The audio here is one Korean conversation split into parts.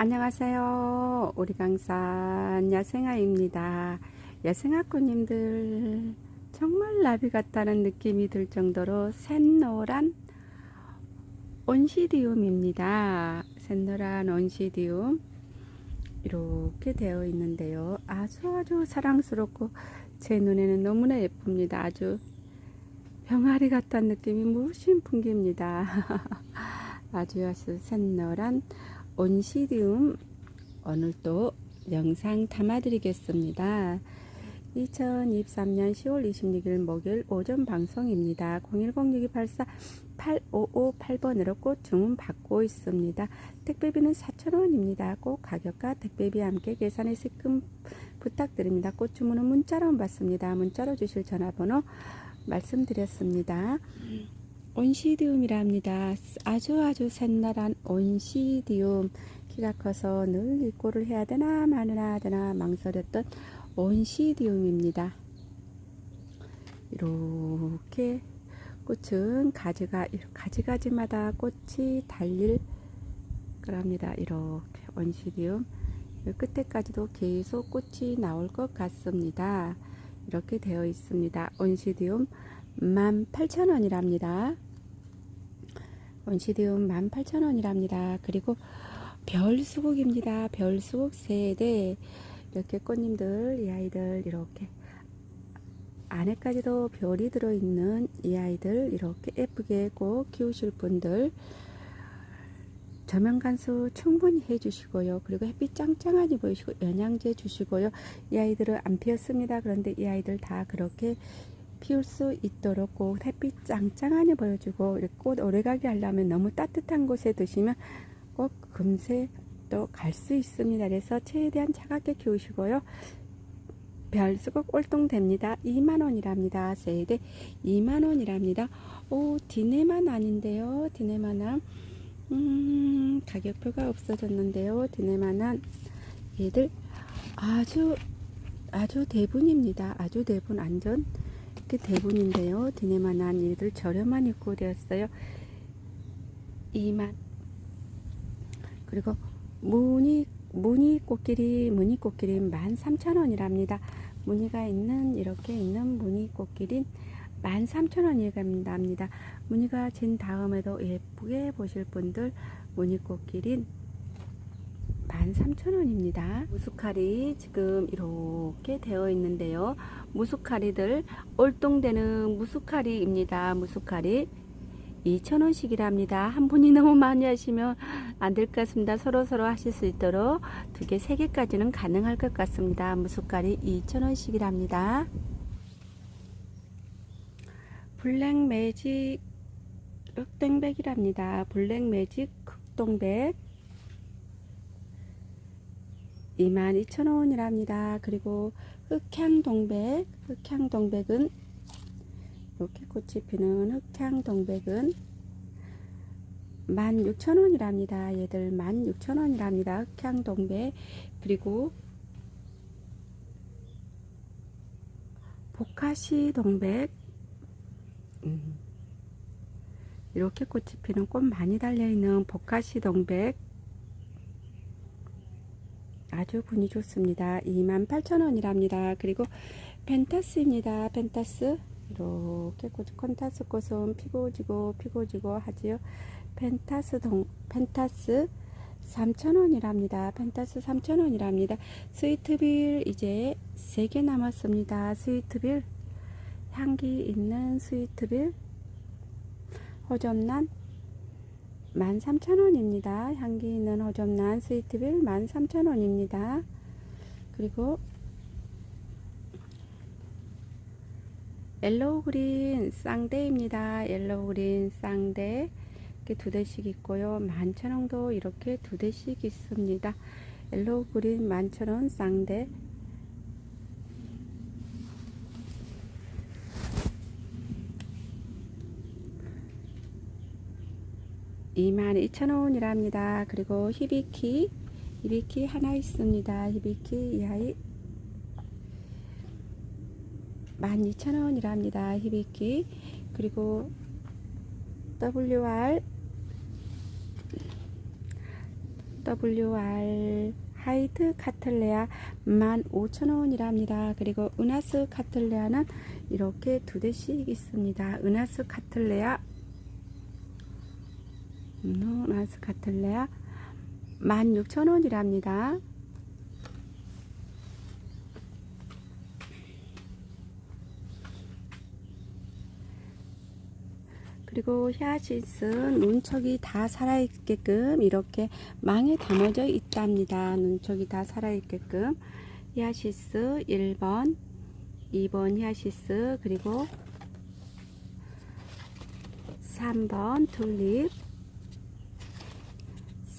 안녕하세요. 우리 강산 야생아입니다. 야생아꾼님들 정말 나비 같다는 느낌이 들 정도로 샛노란 온시디움입니다. 샛노란 온시디움 이렇게 되어 있는데요. 아주 아주 사랑스럽고 제 눈에는 너무나 예쁩니다. 아주 병아리 같다는 느낌이 무심 풍깁니다. 아주 아주 샛노란 온시디움 오늘 또 영상 담아드리겠습니다. 2023년 10월 26일 목요일 오전 방송입니다. 0106284-8558번으로 꽃 주문 받고 있습니다. 택배비는 4,000원입니다. 꼭 가격과 택배비 함께 계산해 시금 부탁드립니다. 꽃 주문은 문자로 받습니다. 문자로 주실 전화번호 말씀드렸습니다. 온시디움이랍니다. 아주 아주 샛날한 온시디움. 키가 커서 늘 입고를 해야 되나 마느나 되나 망설였던 온시디움입니다. 이렇게 꽃은 가지가 가지가지마다 꽃이 달릴 거랍니다. 이렇게 온시디움 끝에까지도 계속 꽃이 나올 것 같습니다. 이렇게 되어 있습니다. 온시디움 18,000원이랍니다. 원시디움 18,000원이랍니다. 그리고 별수국입니다. 별수국 세대 이렇게 꽃님들 이 아이들 이렇게 안에까지도 별이 들어있는 이 아이들 이렇게 예쁘게 꼭 키우실 분들 저면 간수 충분히 해주시고요. 그리고 햇빛 짱짱하니 보이시고 영양제 주시고요. 이 아이들은 안 피었습니다. 그런데 이 아이들 다 그렇게 피울 수 있도록 꼭 햇빛 짱짱하니 보여주고 꽃 오래가게 하려면 너무 따뜻한 곳에 두시면 꼭 금세 또 갈 수 있습니다. 그래서 최대한 차갑게 키우시고요. 별수국 꼴통됩니다. 2만원이랍니다. 세대 2만원이랍니다. 오 디네만 아닌데요. 디네만한 음 가격표가 없어졌는데요. 디네만한 얘들 아주 아주 대분입니다. 아주 대분 안전 이렇게 대분인데요. 디네만한 얘들 저렴한 입고 되었어요. 2만 그리고 무늬 무늬 꽃길이 무늬 꽃길이 13,000원이랍니다. 무늬가 있는 이렇게 있는 무늬 꽃길인 13,000원이랍니다. 무늬가 진 다음에도 예쁘게 보실 분들 무늬 꽃길인 13,000원입니다. 무수칼이 지금 이렇게 되어 있는데요. 무수칼이들 올동되는 무수칼이입니다. 무수칼이 2,000원씩이랍니다. 한 분이 너무 많이 하시면 안 될 것 같습니다. 서로 서로 하실 수 있도록 두 개, 세 개까지는 가능할 것 같습니다. 무수칼이 2,000원씩이랍니다. 블랙 매직 흑동백이랍니다. 블랙 매직 흑동백 22,000원이랍니다. 그리고 흑향동백, 흑향동백은 이렇게 꽃이 피는 흑향동백은 16,000원이랍니다. 얘들 16,000원이랍니다. 흑향동백 그리고 보카시 동백 음. 이렇게 꽃이 피는 꽃 많이 달려있는 보카시 동백 아주 분이 좋습니다. 28,000원이랍니다. 그리고 펜타스입니다. 펜타스 이렇게 꽃, 콘타스 꽃은 피고 지고 피고 지고 하지요. 펜타스 동 펜타스 3,000원이랍니다. 펜타스 3,000원이랍니다. 스위트빌 이제 3개 남았습니다. 스위트빌 향기 있는 스위트빌 호접란 13,000원입니다. 향기 있는 호접란 스위트빌 13,000원입니다. 그리고 옐로우 그린 쌍대입니다. 옐로우 그린 쌍대 이렇게 두 대씩 있고요. 만천원도 이렇게 두 대씩 있습니다. 옐로우 그린 만천원 쌍대 22,000원이랍니다. 그리고 히비키 히비키 하나 있습니다. 히비키 이 아이 12,000원이랍니다. 히비키 그리고 WR WR 하이드 카틀레아 15,000원이랍니다. 그리고 은하스 카틀레아는 이렇게 두 대씩 있습니다. 은하스 카틀레아 음, 은하스 카틀레아 16,000원이랍니다. 그리고 히아신스 눈촉이 다 살아있게끔 이렇게 망에 담아져 있답니다. 눈촉이 다 살아있게끔 히아시스 1번, 2번 히아시스 그리고 3번 튤립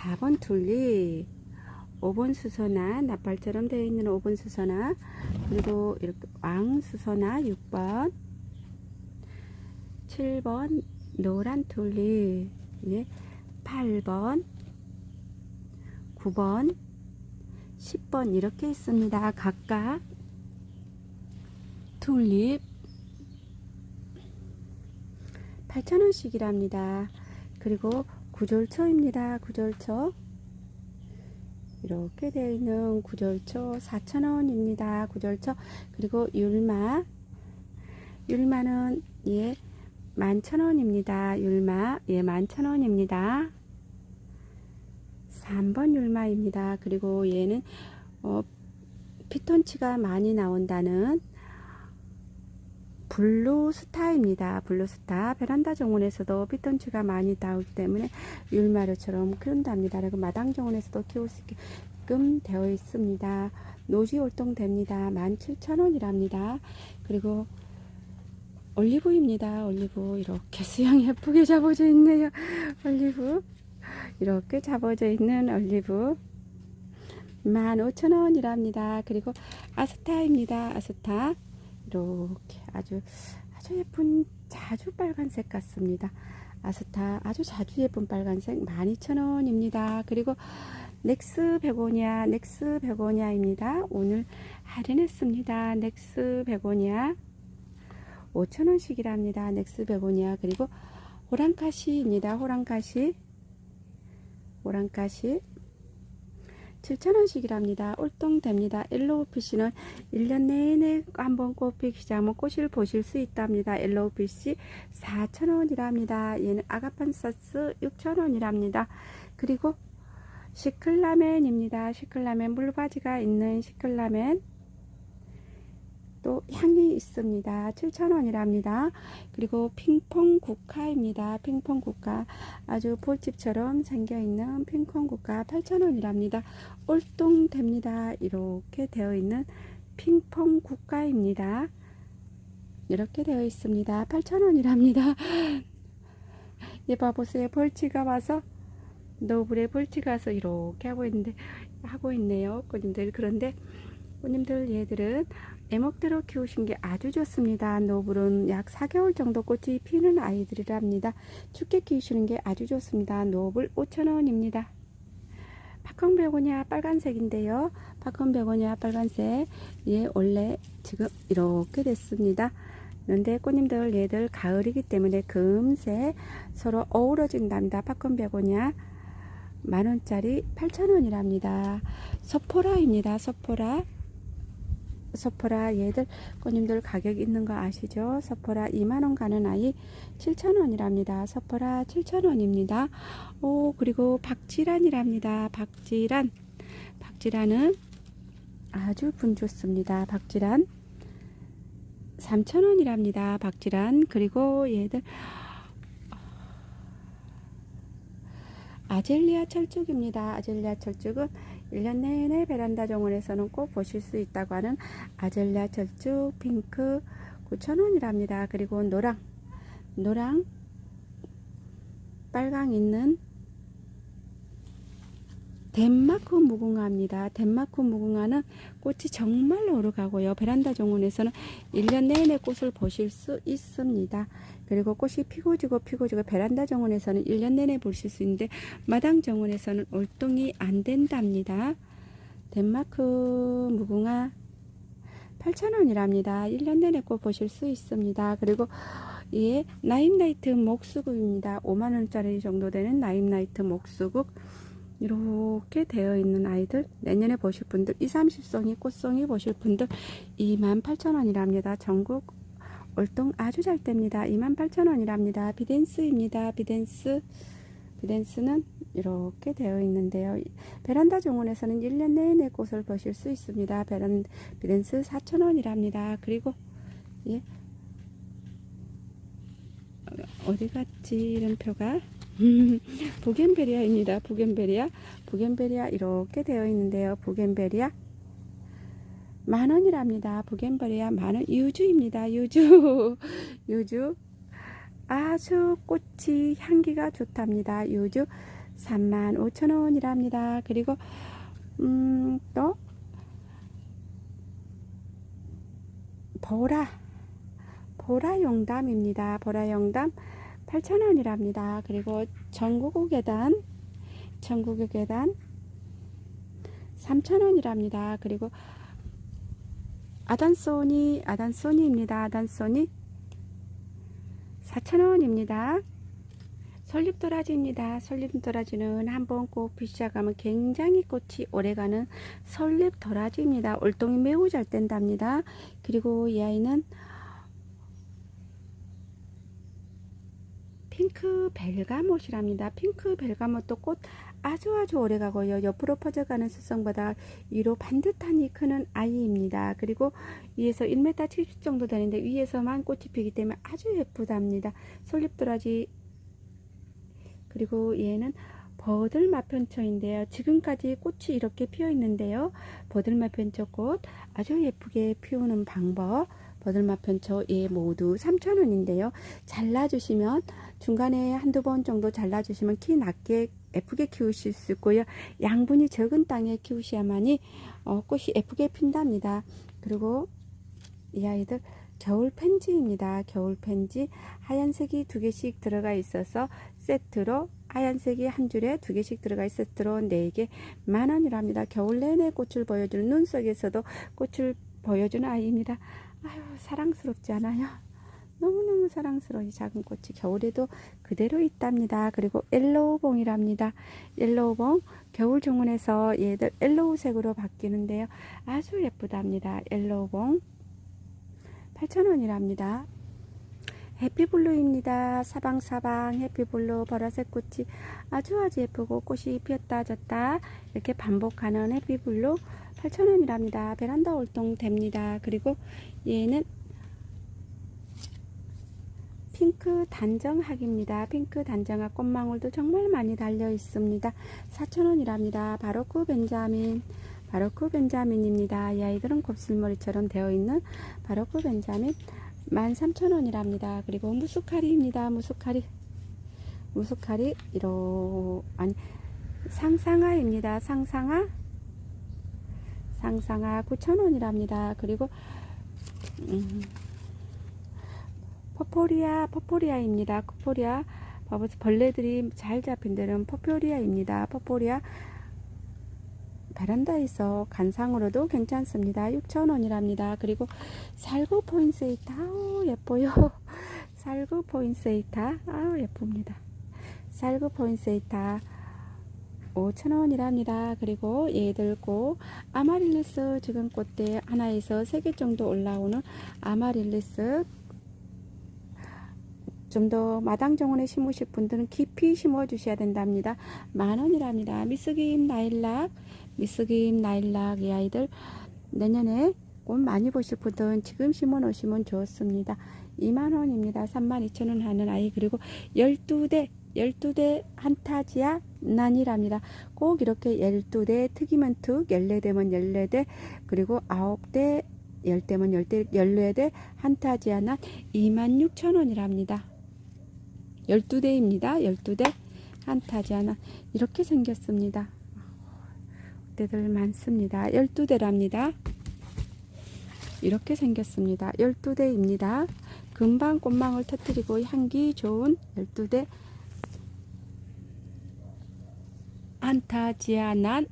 4번 튤립 5번 수선화 나팔처럼 되어 있는 5번 수선화 그리고 이렇게 왕 수선화 6번 7번 노란 튤립 예, 8번 9번 10번 이렇게 있습니다. 각각 튤립 8,000원씩이랍니다. 그리고 구절초입니다. 구절초 이렇게 되어 있는 구절초 4,000원입니다. 구절초 그리고 율마 율마는 예 11,000원입니다. 율마 예 11,000원입니다. 3번 율마입니다. 그리고 얘는 어, 피톤치가 많이 나온다는 블루스타입니다. 블루스타 베란다 정원에서도 피톤치가 많이 나오기 때문에 율마르처럼 키운답니다. 그리고 마당 정원에서도 키울 수 있게끔 되어 있습니다. 노지 활동됩니다. 17,000원이랍니다. 그리고 올리브입니다. 올리브 이렇게 수영 예쁘게 잡아져 있네요. 올리브 이렇게 잡아져 있는 올리브 15,000원이랍니다. 그리고 아스타입니다. 아스타 이렇게 아주 아주 예쁜 자주 빨간색 같습니다. 아스타 아주 자주 예쁜 빨간색 12,000원입니다. 그리고 넥스 베고니아 넥스 베고니아입니다. 오늘 할인했습니다. 넥스 베고니아 5,000원씩이랍니다. 넥스 베고니아 그리고 호랑카시입니다. 호랑카시 호랑카시 7,000원씩이랍니다. 올동됩니다. 일로우 피쉬는 1년 내내 한번 꽃 피기 시작하면 꽃을 보실 수 있답니다. 일로우 피쉬 4,000원이랍니다. 얘는 아가판사스 6,000원이랍니다. 그리고 시클라멘입니다. 시클라멘 물바지가 있는 시클라멘 또 향이 있습니다. 7,000원이랍니다. 그리고 핑퐁 국화입니다. 핑퐁 국화 아주 볼집처럼 생겨있는 핑퐁 국화 8,000원이랍니다. 올동됩니다. 이렇게 되어 있는 핑퐁 국화입니다. 이렇게 되어 있습니다. 8,000원이랍니다. 예, 봐보세요. 벌치가 와서 노블에 벌치가 와서 이렇게 하고 있는데 하고 있네요. 꽃님들 그런데 꽃님들 얘들은 애목대로 키우신 게 아주 좋습니다. 노블은 약 4개월 정도 꽃이 피는 아이들이랍니다. 춥게 키우시는 게 아주 좋습니다. 노블 5,000원입니다. 파컨 베고니아 빨간색인데요. 파컨 베고니아 빨간색 예 원래 지금 이렇게 됐습니다. 그런데 꽃님들 얘들 가을이기 때문에 금세 서로 어우러진답니다. 파컨 베고니아 만원짜리 8,000원이랍니다. 서포라입니다. 서포라 서포라 얘들 꽃님들 가격 있는 거 아시죠? 서포라 2만원 가는 아이 7,000원이랍니다. 서포라 7,000원입니다. 오 그리고 박지란이랍니다. 박지란 박지란은 아주 분 좋습니다. 박지란 3,000원이랍니다. 박지란 그리고 얘들 아젤리아 철쭉입니다. 아젤리아 철쭉은 1년 내내 베란다 정원에서는 꼭 보실 수 있다고 하는 아젤리아 철쭉 핑크 9,000원이랍니다. 그리고 노랑 노랑 빨강 있는 덴마크 무궁화입니다. 덴마크 무궁화는 꽃이 정말 오르가고요. 베란다 정원에서는 1년 내내 꽃을 보실 수 있습니다. 그리고 꽃이 피고 지고 피고 지고 베란다 정원에서는 1년 내내 보실 수 있는데 마당 정원에서는 올동이 안 된답니다. 덴마크 무궁화 8,000원이랍니다. 1년 내내 꽃 보실 수 있습니다. 그리고 예, 나임나이트 목수국입니다. 5만원짜리 정도 되는 나임나이트 목수국 이렇게 되어 있는 아이들 내년에 보실 분들 2, 30송이 꽃송이 보실 분들 28,000원이랍니다. 전국 월동 아주 잘 됩니다. 28,000원이랍니다. 비덴스입니다. 비덴스 비덴스는 이렇게 되어 있는데요. 베란다 정원에서는 1년 내내 꽃을 보실 수 있습니다. 베란 비덴스 4,000원이랍니다. 그리고 예 어, 어디 갔지 이런 표가 부겐베리아입니다. 부겐베리아. 부겐베리아 이렇게 되어 있는데요. 부겐베리아 만 원이랍니다. 부겐베리아 만 원. 유주입니다. 유주. 유주. 아주 꽃이 향기가 좋답니다. 유주 3만 5천 원이랍니다. 그리고 음, 또 보라 보라 용담입니다. 보라 용담 8,000원이랍니다. 그리고 전국의 계단, 전국의 계단 3,000원이랍니다. 그리고 아단소니, 아단소니입니다. 아단소니 4,000원입니다. 솔잎도라지입니다. 솔잎도라지는 한번 꼭 피기 시작하면 굉장히 꽃이 오래가는 솔잎도라지입니다. 올동이 매우 잘 된답니다. 그리고 이 아이는 핑크 벨가못이랍니다. 핑크 벨가못도 꽃 아주 아주 오래 가고요. 옆으로 퍼져가는 수성보다 위로 반듯하니 크는 아이입니다. 그리고 위에서 1m 70 정도 되는데 위에서만 꽃이 피기 때문에 아주 예쁘답니다. 솔잎도라지 그리고 얘는 버들마편초인데요. 지금까지 꽃이 이렇게 피어 있는데요. 버들마편초 꽃 아주 예쁘게 피우는 방법 버들마편초 얘 모두 3,000원인데요. 잘라주시면 중간에 한두 번 정도 잘라주시면 키 낮게 예쁘게 키우실 수 있고요. 양분이 적은 땅에 키우셔야만이 어, 꽃이 예쁘게 핀답니다. 그리고 이 아이들 겨울 펜지입니다. 겨울 펜지 하얀색이 두 개씩 들어가 있어서 세트로 하얀색이 한 줄에 두 개씩 들어가 있어 세트로 네 개 만 원이랍니다. 겨울 내내 꽃을 보여주는 눈 속에서도 꽃을 보여주는 아이입니다. 아유 사랑스럽지 않아요? 너무너무 사랑스러운 이 작은 꽃이 겨울에도 그대로 있답니다. 그리고 옐로우봉이랍니다. 옐로우봉 겨울 정문에서 얘들 옐로우색으로 바뀌는데요. 아주 예쁘답니다. 옐로우봉 8,000원이랍니다. 해피블루입니다. 사방사방 해피블루 보라색 꽃이 아주 아주 예쁘고 꽃이 피었다 졌다 이렇게 반복하는 해피블루 8,000원이랍니다. 베란다 활동 됩니다. 그리고 얘는 핑크 단정학입니다. 핑크 단정학 꽃망울도 정말 많이 달려 있습니다. 4,000원이랍니다. 바로크 벤자민 바로크 벤자민입니다. 이 아이들은 곱슬머리처럼 되어 있는 바로크 벤자민 13,000원이랍니다. 그리고 무스카리입니다. 무스카리 무스카리 이러 아니 상상아입니다. 상상아 상상아 9,000원이랍니다. 그리고 음, 포포리아 포포리아입니다. 포포리아 봐보세요. 벌레들이 잘 잡힌 데는 포포리아입니다. 포포리아 베란다에서 간상으로도 괜찮습니다. 6,000원이랍니다. 그리고 살구 포인세이타 아우 예뻐요. 살구 포인세이타 아우 예쁩니다. 살구 포인세이타 5,000원이랍니다. 그리고 얘들 고 아마릴리스 지금 꽃대 하나에서 3개 정도 올라오는 아마릴리스 좀 더 마당 정원에 심으실 분들은 깊이 심어 주셔야 된답니다. 만 원이랍니다. 미스김 나일락, 미스김 나일락 이 아이들 내년에 꽃 많이 보실 분들은 지금 심어 놓으시면 좋습니다. 2만 원입니다. 3만 2천 원 하는 아이 그리고 12대 12대 한타지아 난이랍니다. 꼭 이렇게 12대 특이면 특, 14대면 14대, 그리고 9대, 10대면 10대, 14대 한타지아 난 26,000원이랍니다. 12대입니다. 12대 한타지아 난 이렇게 생겼습니다. 대들 많습니다. 12대랍니다. 이렇게 생겼습니다. 12대입니다. 금방 꽃망울 터뜨리고 향기 좋은 12대 안타지아난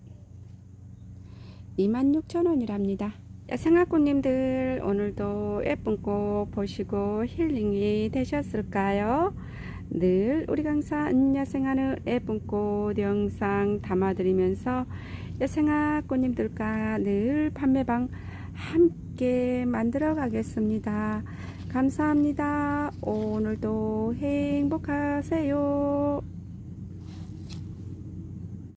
26,000원이랍니다. 야생아꽃님들 오늘도 예쁜 꽃 보시고 힐링이 되셨을까요? 늘 우리 강사 안야생하는 예쁜 꽃 영상 담아드리면서 야생아 꽃님들과 늘 판매방 함께 만들어 가겠습니다. 감사합니다. 오늘도 행복하세요.